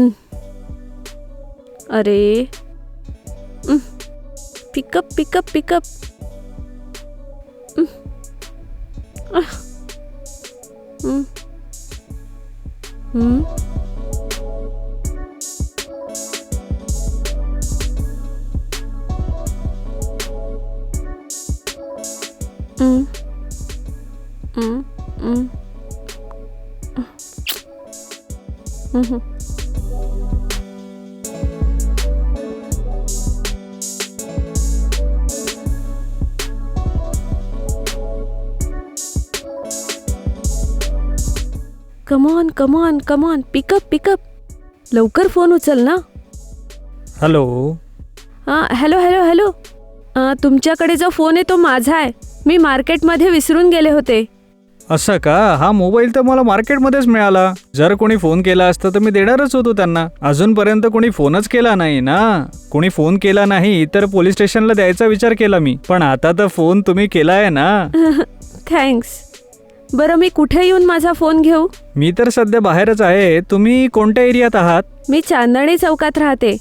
हं. अरे pick up pick up pick up come on come on come on pick up pick up लवकर phone उचल ना. Hello हां हॅलो हॅलो हॅलो अं, तुमच्याकडे जो फोन आहे तो माझा आहे. मी मार्केटमध्ये विसरून गेले होते. असं का? हा मोबाईल तर मला मार्केटमध्येच मिळाला. जर कोणी फोन केला असता तर मी देणारच होतो त्यांना. अजूनपर्यंत कोणी फोनच केला नाही ना? कोणी फोन केला नाही तर पोलीस स्टेशनला द्यायचा विचार केला मी. पण आता तर फोन तुम्ही केलाय ना? थँक्स बरं मी कुठे येऊन माझा फोन घेऊ? मी तर सध्या बाहेरच आहे. तुम्ही कोणत्या एरियात आहात? मी चांदणी चौकात राहते.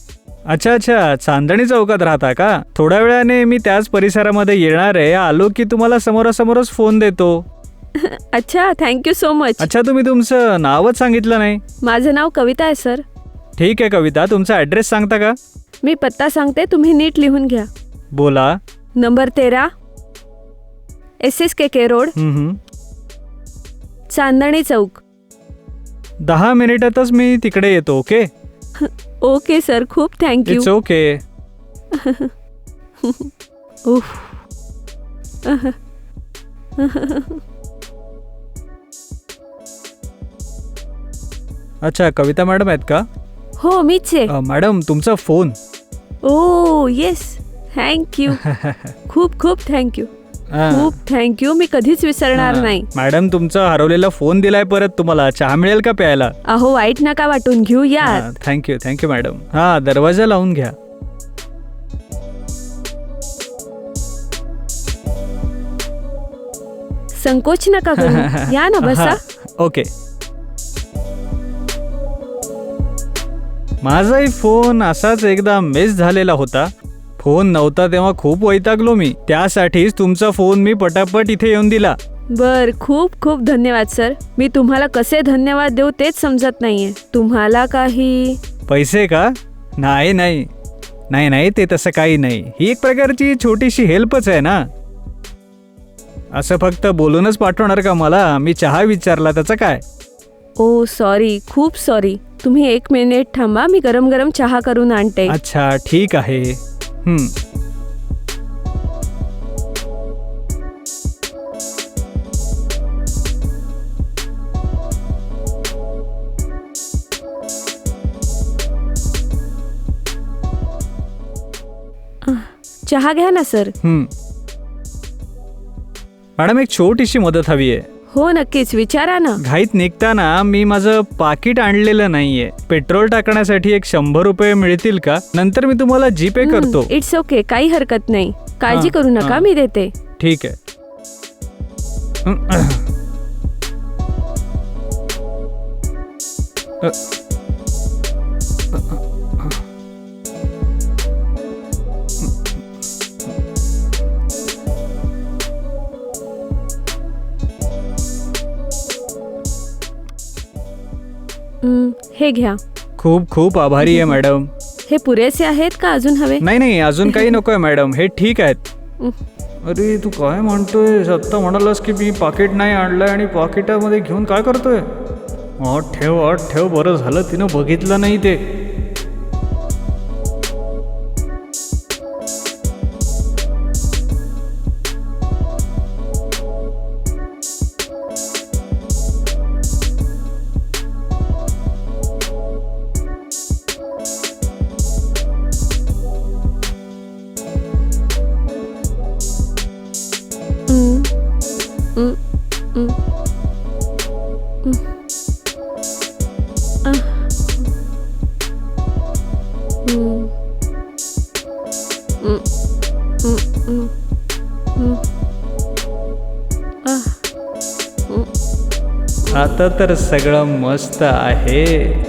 अच्छा अच्छा. चांदणी चौकात राहता का? थोड्या वेळाने मी त्याच परिसरामध्ये येणार आहे. आलो की तुम्हाला समोरासमोरच फोन देतो. अच्छा थँक्यू सो मच अच्छा तुम्ही तुमचं नावच सांगितलं नाही. माझं नाव कविता आहे सर ठीक आहे कविता. तुमचा ॲड्रेस सांगता का? मी पत्ता सांगते तुम्ही नीट लिहून घ्या. बोला. नंबर तेरा. S S K K road hmm, hmm. Chandni Chowk. दहा मिनिटातच मी तिकडे येतो ओके? Okay sir. खूप थँक्यू इट्स ओके उफ. अच्छा कविता मॅडम आहेत का? हो मीच आहे. अ, मॅडम तुमचा फोन. ओ येस थँक्यू खूप खूप थँक्यू हा. खूप थँक्यू मी कधीच विसरणार. नाही. मॅडम तुमचा हरवलेला फोन दिलाय परत तुम्हाला. चहा मिळेल का प्यायला? अहो वाईट नका वाटून घेऊ या थँक्यू थँक्यू मॅडम. हा दरवाजा लावून घ्या. संकोच नका करू. या ना बसा. हा, ओके. माझाही फोन असाच एकदा मिस झालेला होता. फोन नव्हता तेव्हा खूप वैतागलो मी. त्यासाठीच तुमचा फोन मी पटापट इथे येऊन दिला. बर खूप खूप धन्यवाद सर. मी तुम्हाला कसे धन्यवाद देऊ तेच समजत नाहीये. तुम्हाला काही? पैसे का? नाही नाही. नाही नाही ते तसं काही नाही. ही एक प्रकारची छोटीशी हेल्पच आहे ना? असं फक्त बोलूनच पाठवणार का मला? मी चहा विचारला त्याचं काय? ओ सॉरी खूप सॉरी. तुम्ही एक मिनिट थांबा मी गरम गरम चहा करून आणते. अच्छा ठीक आहे. हम्म. चहा घ्या ना सर. हम्म. मॅडम एक छोटीशी मदत हवी आहे. हो नक्कीच. विचारा ना. घाईत निघताना मी माझं पाकिट आणलेलं नाहीये. पेट्रोल टाकण्यासाठी एक शंभर रुपये मिळतील का? नंतर मी तुम्हाला जीपे करतो. इट्स ओके काही हरकत नाही. काळजी हा, करू नका हा. मी देते. ठीक आहे. अ, हं, हे घ्या. खूप खूप आभारी आहे मॅडम. हे पुरेसे आहेत का अजून हवे? नाही नाही अजून काही नकोय मॅडम. हे ठीक आहेत. हं, अरे तू काय म्हणतोय? आत्ता म्हणालास की मी पाकिट नाही आणलंय आणि पाकिटामध्ये घेऊन काय करतोय? आठ ठेव आठ ठेव. बरं झालं तिनं बघितलं नाही ते. आता तर सगळं मस्त आहे.